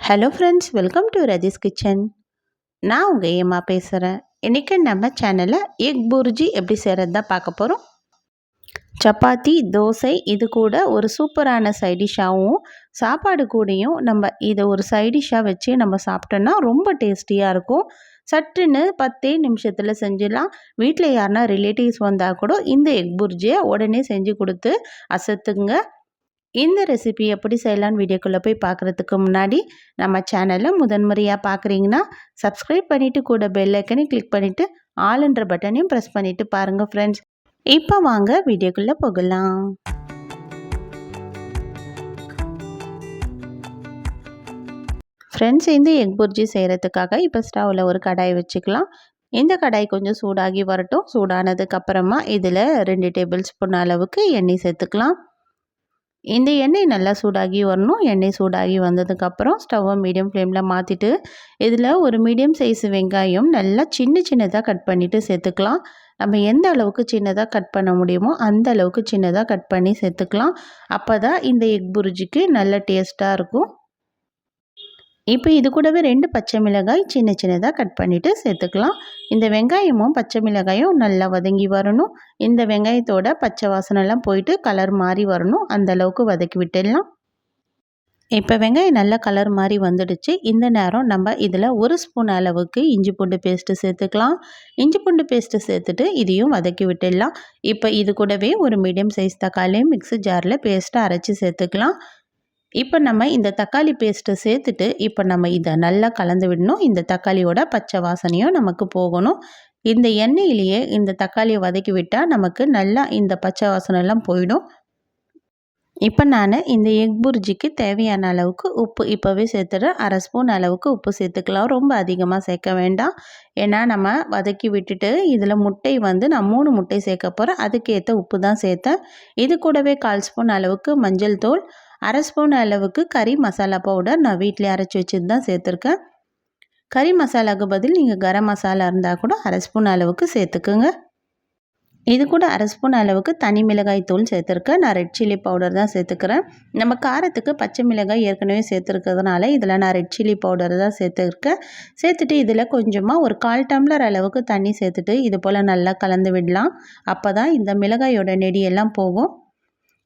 Hello friends welcome to Raji's kitchen நான் உங்கள் ஏமா பேசுகிறேன் இன்றைக்கி நம்ம சேனலில் எக் புர்ஜி எப்படி செய்கிறது தான் பார்க்க போகிறோம் சப்பாத்தி தோசை இது கூட ஒரு சூப்பரான சைடிஷ்ஷாகவும் சாப்பாடு கூடயும் நம்ம இதை ஒரு சைடிஷ்ஷாக வச்சு நம்ம சாப்பிட்டோன்னா ரொம்ப டேஸ்டியாக இருக்கும். சட்டுன்னு பத்தே நிமிஷத்தில் செஞ்சிடலாம். வீட்டில் யாருனா ரிலேட்டிவ்ஸ் வந்தால் கூட இந்த எக் புர்ஜியை உடனே செஞ்சு கொடுத்து அசத்துங்க. இந்த ரெசிபி எப்படி செய்யலான்னு வீடியோக்குள்ளே போய் பார்க்குறதுக்கு முன்னாடி நம்ம சேனலை முதன்முறையாக பார்க்குறீங்கன்னா சப்ஸ்கிரைப் பண்ணிவிட்டு கூட பெல் ஐக்கனையும் கிளிக் பண்ணிவிட்டு ஆளுன்ற பட்டனையும் ப்ரெஸ் பண்ணிவிட்டு பாருங்கள் ஃப்ரெண்ட்ஸ் இப்போ வாங்க வீடியோக்குள்ளே போகலாம். ஃப்ரெண்ட்ஸ் இந்த எக் புர்ஜி செய்கிறதுக்காக இப்போ ஸ்டவ்வில் ஒரு கடாய் வச்சுக்கலாம். இந்த கடாய் கொஞ்சம் சூடாகி வரட்டும். சூடானதுக்கப்புறமா இதில் ரெண்டு டேபிள் ஸ்பூன் அளவுக்கு எண்ணெய் சேர்த்துக்கலாம். இந்த எண்ணெய் நல்லா சூடாகி வரணும். எண்ணெய் சூடாகி வந்ததுக்கப்புறம் ஸ்டவ்வை மீடியம் ஃப்ளேமில் மாற்றிட்டு இதில் ஒரு மீடியம் சைஸ் வெங்காயம் நல்லா சின்ன சின்னதாக கட் பண்ணிவிட்டு சேர்த்துக்கலாம். நம்ம எந்த அளவுக்கு சின்னதாக கட் பண்ண முடியுமோ அந்த அளவுக்கு சின்னதாக கட் பண்ணி சேர்த்துக்கலாம். அப்போ தான் இந்த எக் புரிஜிக்கு நல்ல டேஸ்ட்டாக இருக்கும். இப்போ இது கூடவே ரெண்டு பச்சை மிளகாய் சின்ன சின்னதாக கட் பண்ணிவிட்டு சேர்த்துக்கலாம். இந்த வெங்காயமும் பச்சை மிளகாயும் நல்லா வதங்கி வரணும். இந்த வெங்காயத்தோட பச்சை வாசனைலாம் போயிட்டு கலர் மாறி வரணும். அந்த அளவுக்கு வதக்கி விட்டுடலாம். இப்போ வெங்காயம் நல்லா கலர் மாதிரி வந்துடுச்சு. இந்த நேரம் நம்ம இதில் ஒரு ஸ்பூன் அளவுக்கு இஞ்சி பூண்டு பேஸ்ட்டு சேர்த்துக்கலாம். இஞ்சி பூண்டு பேஸ்ட்டு சேர்த்துட்டு இதையும் வதக்கி விட்டுடலாம். இப்போ இது கூடவே ஒரு மீடியம் சைஸ் தக்காளியும் மிக்ஸி ஜாரில் பேஸ்ட்டை அரைச்சி சேர்த்துக்கலாம். இப்போ நம்ம இந்த தக்காளி பேஸ்ட்டை சேர்த்துட்டு இப்போ நம்ம இதை நல்லா கலந்து விடணும். இந்த தக்காளியோட பச்சை வாசனையும் நமக்கு போகணும். இந்த எண்ணெயிலேயே இந்த தக்காளியை வதக்கி விட்டால் நமக்கு நல்லா இந்த பச்சை வாசனைலாம் போயிடும். இப்போ நான் இந்த எக் புர்ஜிக்கு தேவையான அளவுக்கு உப்பு இப்போவே சேர்த்துறேன் அரை ஸ்பூன் அளவுக்கு உப்பு சேர்த்துக்கலாம். ரொம்ப அதிகமாக சேர்க்க வேண்டாம். ஏன்னா நம்ம வதக்கி விட்டுட்டு இதில் முட்டை வந்து நான் மூணு முட்டை சேர்க்க போகிறேன். அதுக்கேற்ற உப்பு தான் சேர்த்தேன். இது கூடவே கால் ஸ்பூன் அளவுக்கு மஞ்சள் தூள் அரை ஸ்பூன் அளவுக்கு கறி மசாலா பவுடர் நான் வீட்டிலே அரைச்சி வச்சுட்டு தான் சேர்த்துருக்கேன். கறி மசாலாவுக்கு பதில் நீங்கள் கரம் மசாலா இருந்தால் கூட அரை ஸ்பூன் அளவுக்கு சேர்த்துக்குங்க. இது கூட அரை ஸ்பூன் அளவுக்கு தனி மிளகாய் தூள் சேர்த்துருக்கேன். நான் ரெட் சில்லி பவுடர் தான் சேர்த்துக்கிறேன். நம்ம காரத்துக்கு பச்சை மிளகாய் ஏற்கனவே சேர்த்துருக்கிறதுனால இதில் நான் ரெட் சில்லி பவுடர் தான் சேர்த்துருக்கேன். சேர்த்துட்டு இதில் கொஞ்சமாக ஒரு கால் டம்ளர் அளவுக்கு தண்ணி சேர்த்துட்டு இது போல் நல்லா கலந்து விடலாம். அப்போ தான் இந்த மிளகாயோட நெடியெல்லாம் போகும்.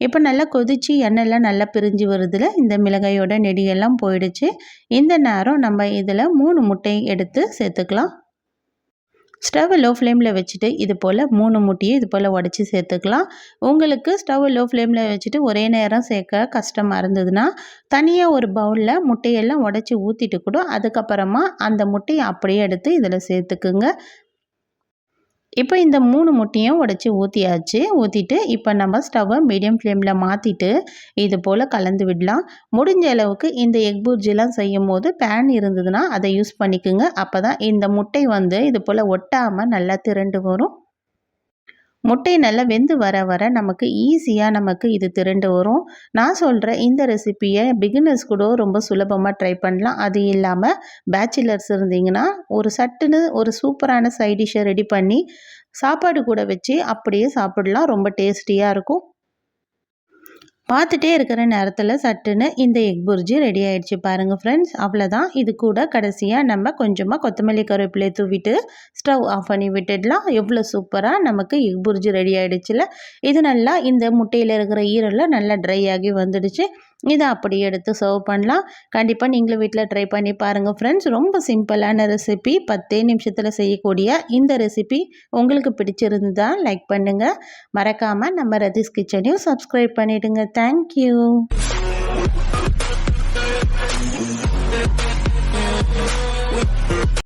இப்போ நல்லா கொதித்து எண்ணெய்லாம் நல்லா பிரிஞ்சு வருதில் இந்த மிளகாயோட நெடியெல்லாம் போயிடுச்சு. இந்த நேரம் நம்ம இதில் மூணு முட்டை எடுத்து சேர்த்துக்கலாம். ஸ்டவ் லோ ஃப்ளேமில் வச்சுட்டு இது போல் மூணு முட்டையும் இது போல் உடச்சி சேர்த்துக்கலாம். உங்களுக்கு ஸ்டவ் லோ ஃப்ளேமில் வச்சுட்டு ஒரே நேரம் சேர்க்க கஷ்டமாக இருந்ததுன்னா தனியாக ஒரு பவுலில் முட்டையெல்லாம் உடச்சி ஊற்றிட்டு கூட அதுக்கப்புறமா அந்த முட்டையை அப்படியே எடுத்து இதில் சேர்த்துக்குங்க. இப்போ இந்த மூணு முட்டையும் உடச்சி ஊற்றியாச்சு ஊற்றிட்டு இப்போ நம்ம ஸ்டவ்வை மீடியம் ஃப்ளேமில் மாற்றிட்டு இது போல் கலந்து விடலாம். முடிஞ்ச அளவுக்கு இந்த எக் பூர்ஜிலாம் செய்யும் போது பேன் இருந்ததுன்னா அதை யூஸ் பண்ணிக்கோங்க. அப்போ தான் இந்த முட்டை வந்து இது போல் ஒட்டாமல் நல்லா திரண்டு வரும். முட்டை நல்லா வெந்து வர வர நமக்கு ஈஸியாக நமக்கு இது திரண்டு வரும். நான் சொல்கிற இந்த ரெசிப்பியை பிகினர்ஸ் கூட ரொம்ப சுலபமாக ட்ரை பண்ணலாம். அது இல்லாமல் பேச்சுலர்ஸ் இருந்தீங்கன்னா ஒரு சட்டுன்னு ஒரு சூப்பரான சைட் டிஷ்ஷை ரெடி பண்ணி சாப்பாடு கூட வச்சு அப்படியே சாப்பிடலாம். ரொம்ப டேஸ்டியாக இருக்கும். பார்த்துட்டே இருக்கிற நேரத்தில் சட்டுன்னு இந்த எக் புர்ஜி ரெடி ஆகிடுச்சு பாருங்கள் ஃப்ரெண்ட்ஸ் அவ்வளோதான் இது கூட கடைசியாக நம்ம கொஞ்சமாக கொத்தமல்லி கருவேப்பிலை தூவிட்டு ஸ்டவ் ஆஃப் பண்ணி விட்டுடலாம். எவ்வளோ சூப்பராக நமக்கு எக் புர்ஜி ரெடி ஆகிடுச்சுல இது நல்லா இந்த முட்டையில் இருக்கிற ஈரலில் நல்லா ட்ரை ஆகி வந்துடுச்சு. இதை அப்படி எடுத்து சர்வ் பண்ணலாம். கண்டிப்பாக நீங்களும் வீட்டில் ட்ரை பண்ணி பாருங்கள் ஃப்ரெண்ட்ஸ் ரொம்ப சிம்பிளான ரெசிபி பத்தே நிமிஷத்தில் செய்யக்கூடிய இந்த ரெசிபி உங்களுக்கு பிடிச்சிருந்ததா லைக் பண்ணுங்கள் மறக்காமல் நம்ம ரதிஸ் கிச்சனையும் சப்ஸ்கிரைப் பண்ணிவிடுங்க தேங்க்யூ